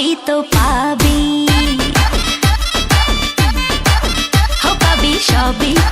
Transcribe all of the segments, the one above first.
সবই তো পাবি। হো পাবি সবই।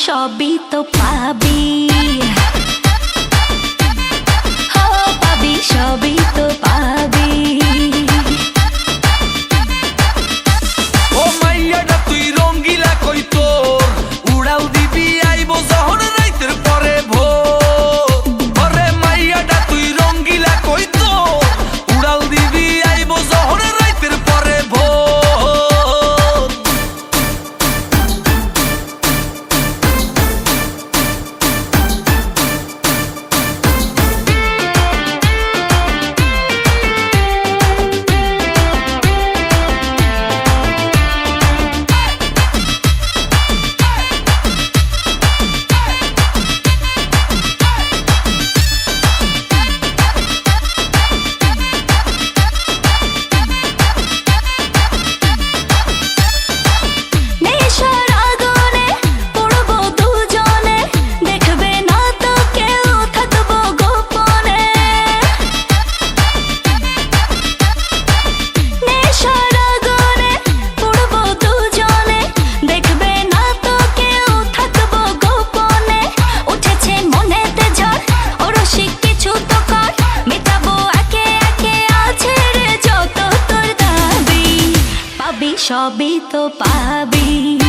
সবই তো পা সবই তো পাবি।